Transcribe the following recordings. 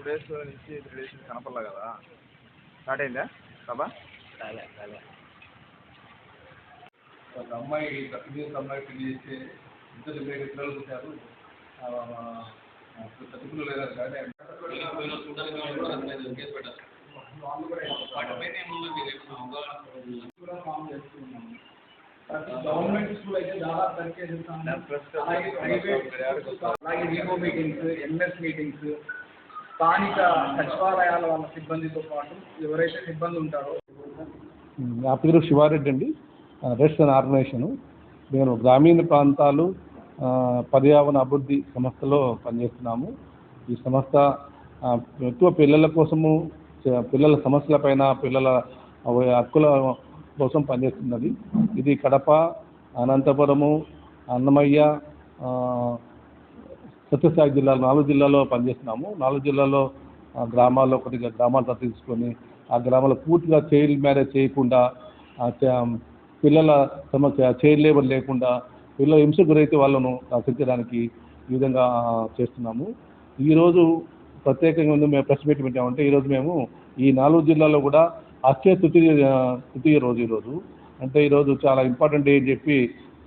Two days నుంచి three days నుంచి కనపడలే కదా? స్టార్ట్ అయిందా? సభ? సరే సరే. ఒక అమ్మాయి ఇయర్స్ అమ్మాయి పెళ్ళి చేస్తే ఇద్దరు ఇద్దరు పిల్లలు పుట్టారు. చదువుకులు లేదా కానీ కేసు పెట్టారు. గవర్నమెంట్ స్కూల్ అయితే దాదాపు పనిచేస్తాం అలాగే ప్రైవేట్ అలాగే ఈగో మీటింగ్స్ ఎంఎస్ మీటింగ్స్ స్థానిక సచివాలయాల వాళ్ళ సిబ్బందితో పాటు ఎవరైతే సిబ్బంది ఉంటారో నా పేరు శివారెడ్డి అండి. Rest and organisation. నేను గ్రామీణ ప్రాంతాలు పర్యావరణ అభివృద్ధి సంస్థలో పనిచేస్తున్నాము. ఈ సంస్థ ఎక్కువ పిల్లల కోసము పిల్లల సమస్యలపైన పిల్లల హక్కుల కోసం పనిచేస్తున్నది. ఇది కడప అనంతపురము అన్నమయ్య సత్యసాయి జిల్లాలో నాలుగు జిల్లాలో పనిచేస్తున్నాము. నాలుగు జిల్లాలో గ్రామాల్లో కొద్దిగా గ్రామాలతో తీసుకొని ఆ గ్రామాల్లో పూర్తిగా చైల్డ్ మ్యారేజ్ చేయకుండా పిల్లల సమస్య చైల్డ్ లేబర్ లేకుండా పిల్లల హింసకు గురైతే వాళ్ళను రక్షించడానికి ఈ విధంగా చేస్తున్నాము. ఈరోజు ప్రత్యేకంగా ఉంది మేము ప్రెస్ మీట్ పెట్టామంటే ఈరోజు మేము ఈ నాలుగు జిల్లాలో కూడా అక్షయ తృతీయ తృతీయ రోజు ఈరోజు. అంటే ఈరోజు చాలా ఇంపార్టెంట్ డే అని చెప్పి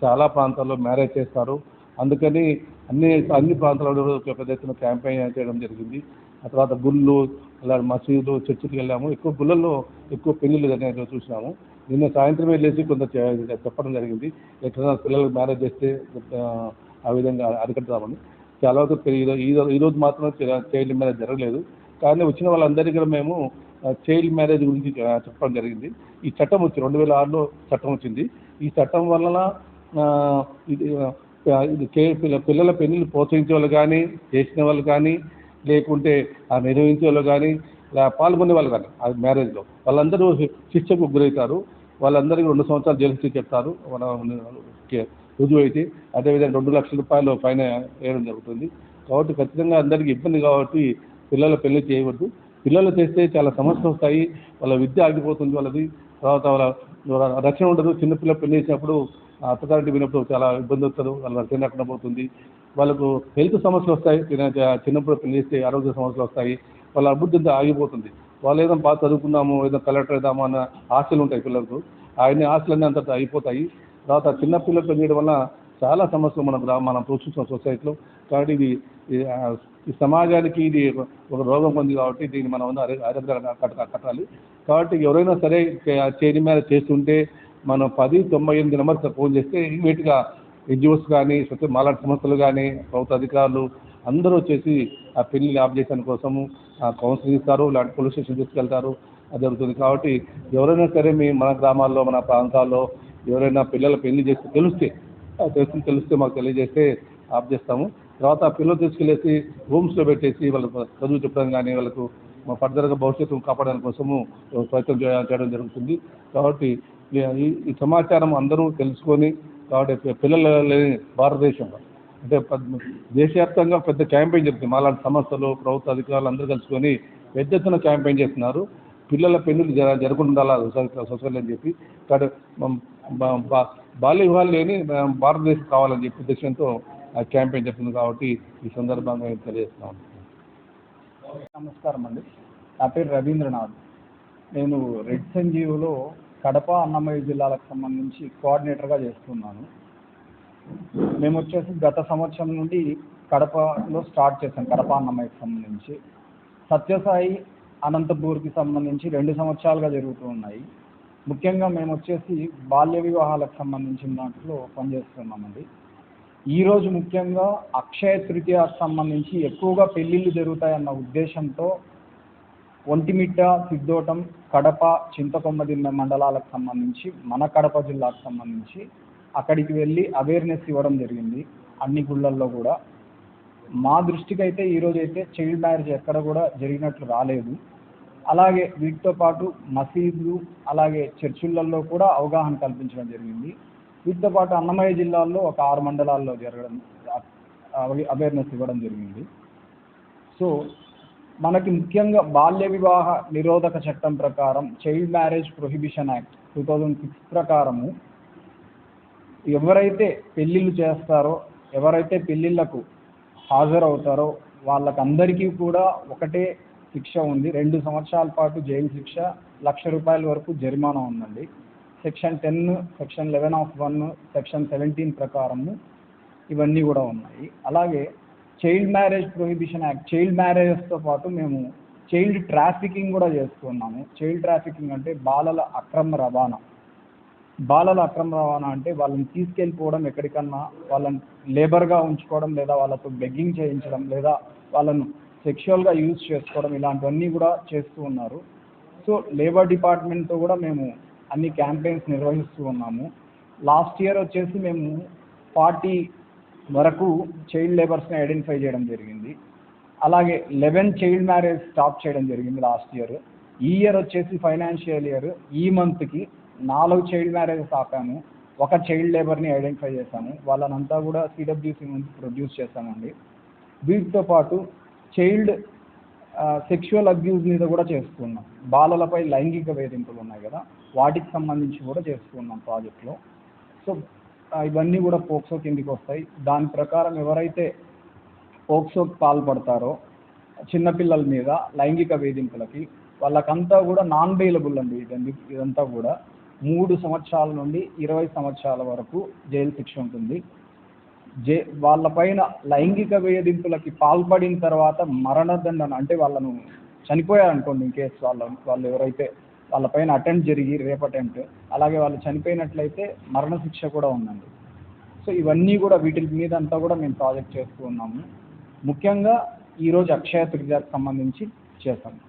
చాలా ప్రాంతాల్లో మ్యారేజ్ చేస్తారు. అందుకని అన్ని అన్ని ప్రాంతాలలో ఒక పెద్ద ఎత్తున క్యాంపెయిన్ చేయడం జరిగింది. ఆ తర్వాత గుళ్ళు అలా మసీదులు చర్చిలకు వెళ్ళాము. ఎక్కువ గుళ్ళల్లో ఎక్కువ పెళ్ళిళ్ళు అనేది చూసినాము. నిన్న సాయంత్రం వెళ్ళేసి కొంత చెప్పడం జరిగింది. ఎట్లా పిల్లలకు మ్యారేజ్ చేస్తే ఆ, విధంగా అరికడతామని. చాలా వరకు ఈ రోజు ఈరో- ఈరోజు మాత్రం చైల్డ్ మ్యారేజ్ జరగలేదు. కానీ వచ్చిన వాళ్ళందరికీ కూడా మేము చైల్డ్ మ్యారేజ్ గురించి చెప్పడం జరిగింది. ఈ చట్టం వచ్చింది రెండు వేల ఆరులో చట్టం వచ్చింది. ఈ చట్టం వలన ఇది పిల్లల పెళ్ళిళ్ళు ప్రోత్సహించే వాళ్ళు కానీ చేసిన వాళ్ళు కానీ లేకుంటే ఆ నిర్వహించే వాళ్ళు కానీ ఇలా పాల్గొనే వాళ్ళు కానీ ఆ మ్యారేజ్లో వాళ్ళందరూ శిక్షకు గురవుతారు. వాళ్ళందరికీ రెండు సంవత్సరాలు జైలు శిక్ష చెప్తారు. మన రుజువు అయితే. అదేవిధంగా రెండు లక్షల రూపాయలు పైన వేయడం జరుగుతుంది. కాబట్టి ఖచ్చితంగా అందరికీ ఇబ్బంది కాబట్టి పిల్లల పెళ్ళి చేయవద్దు. పిల్లలు చేస్తే చాలా సమస్యలు వస్తాయి. వాళ్ళ విద్య ఆగిపోతుంది వాళ్ళది. తర్వాత వాళ్ళ వాళ్ళ రక్షణ ఉండదు. చిన్నపిల్లలు పెళ్ళి చేసినప్పుడు అథారిటీ వినప్పుడు చాలా ఇబ్బంది వస్తారు వాళ్ళు తినకుండా పోతుంది. వాళ్ళకు హెల్త్ సమస్యలు వస్తాయి చిన్నప్పుడు పెళ్ళి చేస్తే ఆరోగ్య సమస్యలు వస్తాయి వాళ్ళ అభివృద్ధి అంతా ఆగిపోతుంది. వాళ్ళు ఏదో బాగా చదువుకున్నాము ఏదో కలెక్టర్ అవుదాము అన్న ఆశలు ఉంటాయి పిల్లలకు. ఆయన ఆశలన్నీ అంత అయిపోతాయి. తర్వాత చిన్న పిల్లలు పెంచడం వల్ల చాలా సమస్యలు మన మనం చూస్తున్నాం సొసైటీలో. కాబట్టి ఇది ఈ- సమాజానికి ఇది ఒక రోగం ఉంది కాబట్టి దీన్ని మనం అందరం కట్ట- కట్టాలి. కాబట్టి ఎవరైనా సరే చేరి మీద చేస్తుంటే మనం పది తొంభై ఎనిమిది నెంబర్స్ ఫోన్ చేస్తే ఇమీడియట్గా ఎన్జిఓస్ కానీ స్వచ్ఛ మాలాంటి సంస్థలు కానీ ప్రభుత్వ అధికారులు అందరూ వచ్చేసి ఆ పెళ్ళిని ఆఫ్ చేసిన కోసము ఆ కౌన్సిలింగ్ ఇస్తారు లేదంటే పోలీస్ స్టేషన్ తీసుకెళ్తారు. అది జరుగుతుంది కాబట్టి ఎవరైనా సరే మీ మన గ్రామాల్లో మన ప్రాంతాల్లో ఎవరైనా పిల్లల పెళ్ళి చేస్తే తెలిస్తే తెలుసు తెలిస్తే మాకు తెలియజేస్తే ఆఫ్ చేస్తాము. తర్వాత ఆ పిల్లలు తీసుకెళ్ళేసి రూమ్స్లో పెట్టేసి వాళ్ళకు చదువు చెప్పడం కానీ వాళ్ళకు మా ఫర్దర్గా భవిష్యత్తు కాపాడడానికి కోసము ప్రయత్నం చేయడం జరుగుతుంది. కాబట్టి ఈ ఈ సమాచారం అందరూ తెలుసుకొని కాబట్టి పిల్లలు లేని భారతదేశంలో అంటే దేశవ్యాప్తంగా పెద్ద క్యాంపెయిన్ జరుగుతుంది. మాలాంటి సంస్థలు ప్రభుత్వ అధికారులు అందరూ కలుసుకొని పెద్ద ఎత్తున క్యాంపెయిన్ చేస్తున్నారు. పిల్లల పెన్నులు జర జరగకుండా సొసైటీ అని చెప్పి. కాబట్టి బాల్య వివాహాలు లేని భారతదేశం కావాలని చెప్పి ఉద్దేశంతో ఆ క్యాంపెయిన్ చెప్తుంది కాబట్టి ఈ సందర్భంగా నేను తెలియజేస్తున్నాను నమస్కారం అండి. నా పేరు రవీంద్రనాథ్. నేను రెడ్ సంజీవులో కడప అన్నమయ్య జిల్లాలకు సంబంధించి కోఆర్డినేటర్గా చేస్తున్నాను. మేము వచ్చేసి గత సంవత్సరం నుండి కడపలో స్టార్ట్ చేశాం కడప అన్నమయ్యకి సంబంధించి. సత్యసాయి అనంతపూర్కి సంబంధించి రెండు సంవత్సరాలుగా జరుగుతూ ఉన్నాయి. ముఖ్యంగా మేము వచ్చేసి బాల్య వివాహాలకు సంబంధించిన దాంట్లో పనిచేస్తున్నామండి. ఈరోజు ముఖ్యంగా అక్షయ తృతీయకు సంబంధించి ఎక్కువగా పెళ్ళిళ్ళు జరుగుతాయన్న ఉద్దేశంతో ఒంటిమిట్ట సిద్ధోటం కడప చింతకొమ్మది మండలాలకు సంబంధించి మన కడప జిల్లాకు సంబంధించి అక్కడికి వెళ్ళి అవేర్నెస్ ఇవ్వడం జరిగింది. అన్ని గుళ్ళల్లో కూడా. మా దృష్టికి అయితే ఈరోజు అయితే చైల్డ్ మ్యారేజ్ ఎక్కడ కూడా జరిగినట్లు రాలేదు. అలాగే వీటితో పాటు మసీదులు అలాగే చర్చిలలో కూడా అవగాహన కల్పించడం జరిగింది. వీటితో పాటు అన్నమయ్య జిల్లాల్లో ఒక ఆరు మండలాల్లో జరగడం అవేర్నెస్ ఇవ్వడం జరిగింది. సో మనకి ముఖ్యంగా బాల్య వివాహ నిరోధక చట్టం ప్రకారం child marriage prohibition act two thousand six ప్రకారము ఎవరైతే పెళ్ళిళ్ళు చేస్తారో ఎవరైతే పెళ్ళిళ్ళకు హాజరవుతారో వాళ్ళకందరికీ కూడా ఒకటే శిక్ష ఉంది. రెండు సంవత్సరాల పాటు జైలు శిక్ష లక్ష రూపాయల వరకు జరిమానా ఉందండి. Section ten section eleven of one section seventeen ప్రకారము ఇవన్నీ కూడా ఉన్నాయి. అలాగే child marriage prohibition act child మ్యారేజెస్తో పాటు మేము చైల్డ్ ట్రాఫికింగ్ కూడా చేస్తున్నాము. చైల్డ్ ట్రాఫికింగ్ అంటే బాలల అక్రమ రవాణా. బాలల అక్రమ రవాణా అంటే వాళ్ళని తీసుకెళ్ళిపోవడం ఎక్కడికన్నా వాళ్ళని లేబర్గా ఉంచుకోవడం లేదా వాళ్ళతో బెగ్గింగ్ చేయించడం లేదా వాళ్ళను సెక్షువల్గా యూజ్ చేసుకోవడం ఇలాంటివన్నీ కూడా చేస్తూ ఉన్నారు. సో లేబర్ డిపార్ట్మెంట్తో కూడా మేము అన్ని క్యాంపెయిన్స్ నిర్వహిస్తూ ఉన్నాము. లాస్ట్ ఇయర్ వచ్చేసి మేము ఫార్టీ వరకు చైల్డ్ లేబర్స్ని ఐడెంటిఫై చేయడం జరిగింది. అలాగే లెవెన్ చైల్డ్ మ్యారేజ్ స్టాప్ చేయడం జరిగింది లాస్ట్ ఇయర్ ఈ ఇయర్ వచ్చేసి ఫైనాన్షియల్ ఇయర్ ఈ మంత్కి నాలుగు చైల్డ్ మ్యారేజెస్ ఆపాము. ఒక చైల్డ్ లేబర్ని ఐడెంటిఫై చేశాము. వాళ్ళనంతా కూడా సిడబ్ల్యూసీ నుంచి ప్రొడ్యూస్ చేశామండి. వీటితో పాటు చైల్డ్ సెక్షువల్ అబ్యూస్ మీద కూడా చేస్తున్నాం. బాలలపై లైంగిక వేధింపులు ఉన్నాయి కదా వాటికి సంబంధించి కూడా చేస్తున్నాం ప్రాజెక్ట్లో సో ఇవన్నీ కూడా పోక్సో కిందికి వస్తాయి. దాని ప్రకారం ఎవరైతే పోక్సోకి పాల్పడతారో చిన్నపిల్లల మీద లైంగిక వేధింపులకి వాళ్ళకంతా కూడా నాన్ బెయిలబుల్ అండి ఇదండి ఇదంతా కూడా. మూడు సంవత్సరాల నుండి ఇరవై సంవత్సరాల వరకు జైలు శిక్ష ఉంటుంది. జే వాళ్ళపైన లైంగిక వేధింపులకి పాల్పడిన తర్వాత మరణదండన అంటే వాళ్ళను చనిపోయారనుకోండి ఇన్ కేసు వాళ్ళ వాళ్ళు ఎవరైతే వాళ్ళపైన అటెంప్ట్ జరిగి రేప్ అటెంప్ట్ అలాగే వాళ్ళు చనిపోయినట్లయితే మరణశిక్ష కూడా ఉందండి. సో ఇవన్నీ కూడా వీటి మీద అంతా కూడా మేము ప్రాజెక్ట్ చేస్తూ ఉన్నాము. ముఖ్యంగా ఈరోజు అక్షయ తృతీయకు సంబంధించి చేస్తాము